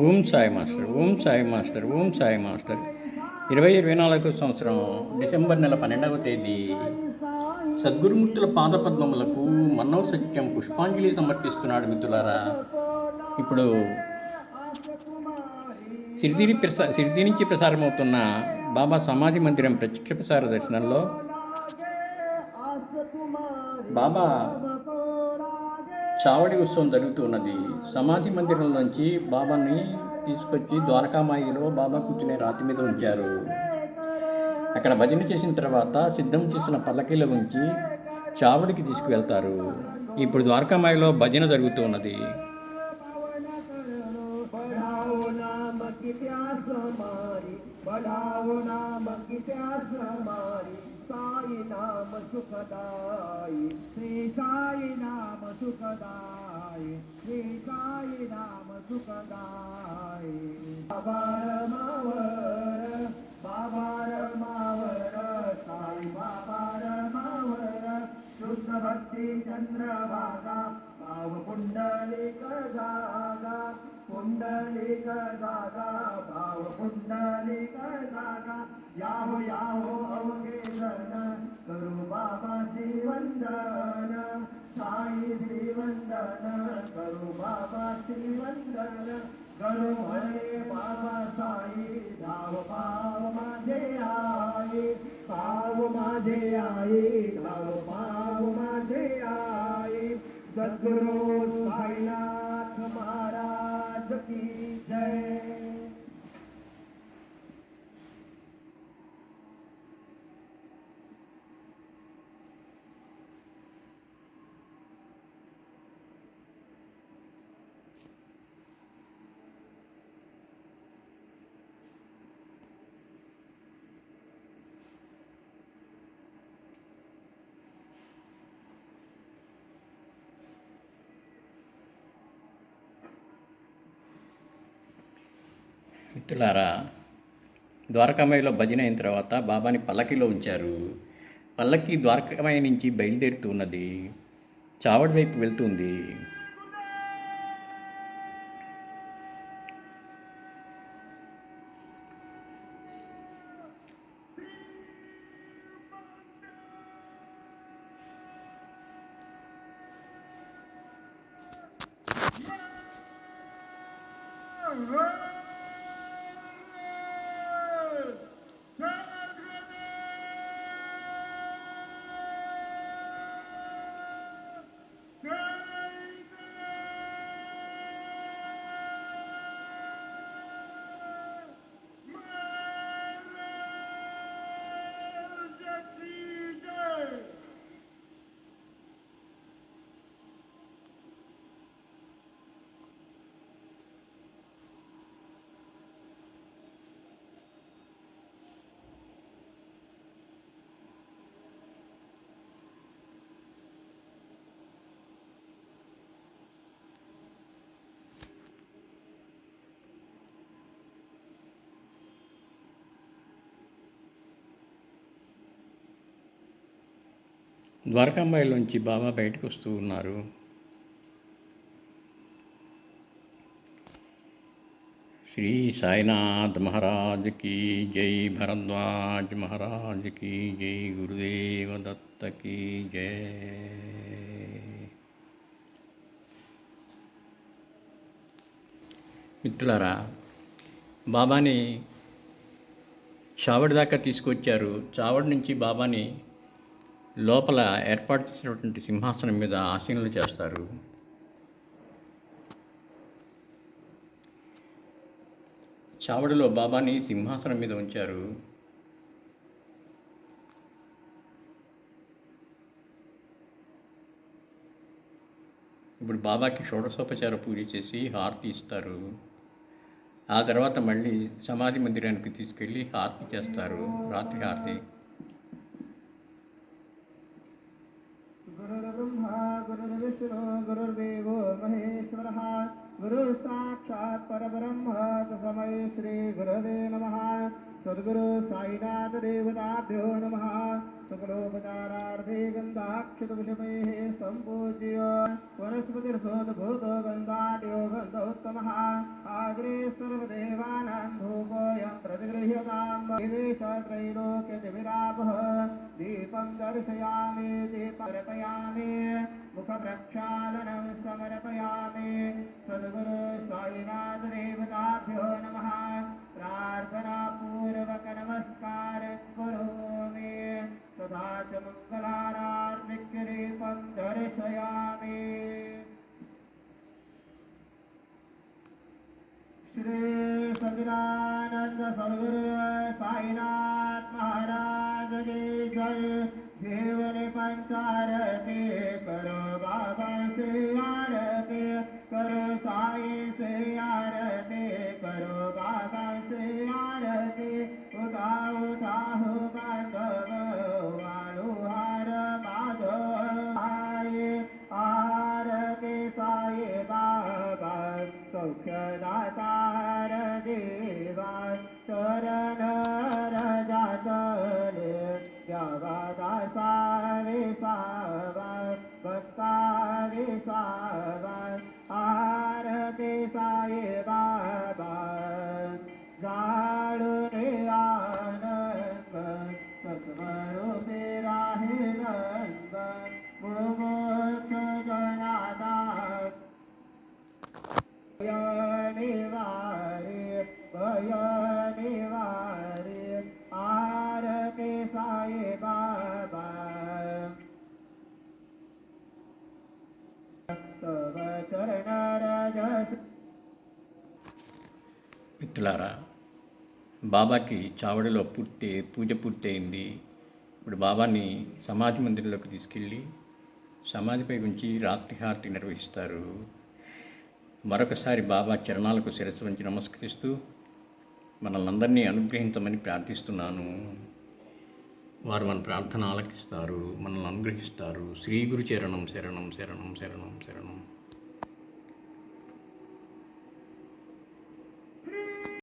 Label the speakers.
Speaker 1: ఓం Sai master ఓం Sai master ఓం Sai master. ఇరవై ఇరవై నాలుగు సంవత్సరం డిసెంబర్ నెల పన్నెండవ తేదీ. సద్గురుమూర్తుల పాదపద్మములకు మన్నవ సత్యం పుష్పాంజలి సమర్పిస్తున్నాడు మిత్రులారా. ఇప్పుడు సిరిదిరి ప్రసా సిరిది నుంచి ప్రసారమవుతున్న బాబా సమాధి మందిరం ప్రత్యక్ష ప్రసార దర్శనంలో బాబా చావడి ఉత్సవం జరుగుతూ ఉన్నది. సమాధి మందిరం నుంచి బాబాని తీసుకొచ్చి ద్వారకామాయిలో బాబా కూర్చునే రాతి మీద ఉంచారు. అక్కడ భజన చేసిన తర్వాత సిద్ధం చేసిన పల్లకీలో ఉంచి చావడికి తీసుకువెళ్తారు. ఇప్పుడు ద్వారకామాయిలో భజన జరుగుతూ ఉన్నది.
Speaker 2: नाम सुखदाई श्री साई नाम सुखदाई श्री साई नाम सुखदाई बाबार मावर बाबार मावर साई बाबार मावर शुद्ध भक्ती चंद्रभागा भाव पुंडलिक जागा पुंडलिक जागा भाव पुंडलिक जागा याहो याहो, अवघे जन करू बाबा श्रीवंदन, साई श्रीवंदन करू बाबा श्रीवंदन करू म्हणे बाबा साई, धाव पाव माझे आई, पाव माझे आई, धाव पाव माझे आई, सद्गुरु
Speaker 1: మిత్రులారా ద్వారకామాయిలో భజన అయిన తర్వాత బాబాని పల్లకిలో ఉంచారు. పల్లకి ద్వారకామాయి నుంచి బయలుదేరుతున్నది చావడి వైపు వెళ్తుంది ద్వారకాంబాయిలోంచి బాబా బయటకు వస్తూ ఉన్నారు. శ్రీ సాయినాథ్ మహారాజ్ కీ జై భరద్వాజ్ మహారాజ్ కీ జై గురుదేవ దత్త కీ జై. మిత్రులారా బాబాని చావడి దాకా తీసుకొచ్చారు. చావడి నుంచి బాబాని లోపల ఏర్పాటు చేసినటువంటి సింహాసనం మీద ఆసీనులు చేస్తారు. చావడిలో బాబాని సింహాసనం మీద ఉంచారు. ఇప్పుడు బాబాకి షోడశోపచార పూజ చేసి హారతి ఇస్తారు. ఆ తర్వాత మళ్ళీ సమాధి మందిరానికి తీసుకెళ్ళి హారతి చేస్తారు. రాత్రి హారతి.
Speaker 2: परब्रह्म श्री गुरवे नमः। सद्गुरु साईनाथ देवताभ्यो नमः। सकलोपचारार्थे गन्धाक्षतविषमैः सम्पूज्य वनस्पतिर्सोद्भूतो गन्धाढ्यो गन्धोत्तमः आग्रे सर्वदेवानां धूपोऽयं प्रतिगृह्यतां निवेश त्रैलोक्यतिविरापः दीपं दर्शयामि दीपमर्पयामि मुखप्रक्षालनं समर्पयामि। सद्गुरु साईनाथ देवताभ्यो नमः। प्रार्थनापूर्वक नमस्कारं करोमि तथा च मङ्गलारार्तिक्यदीपं दर्शयामि। श्री सचिदानंद सदगुरु साईनाथ महाराज जय। देवने पंचारती Sarisara, Bhaktari Sarisara.
Speaker 1: మిత్రులారా బాబాకి చావడిలో పూర్తి పూజ పూర్తయింది. ఇప్పుడు బాబాని సమాధి మందిరంలోకి తీసుకెళ్ళి సమాధిపై ఉంచి రాత్రిహారతి నిర్వహిస్తారు. మరొకసారి బాబా చరణాలకు శిరస్సు వంచి నమస్కరిస్తూ మనల్ని అందరినీ అనుగ్రహించమని ప్రార్థిస్తున్నాను. వారు మన ప్రార్థన ఆలకిస్తారు మనల్ని అనుగ్రహిస్తారు. శ్రీ గురు చరణం శరణం శరణం శరణం శరణం.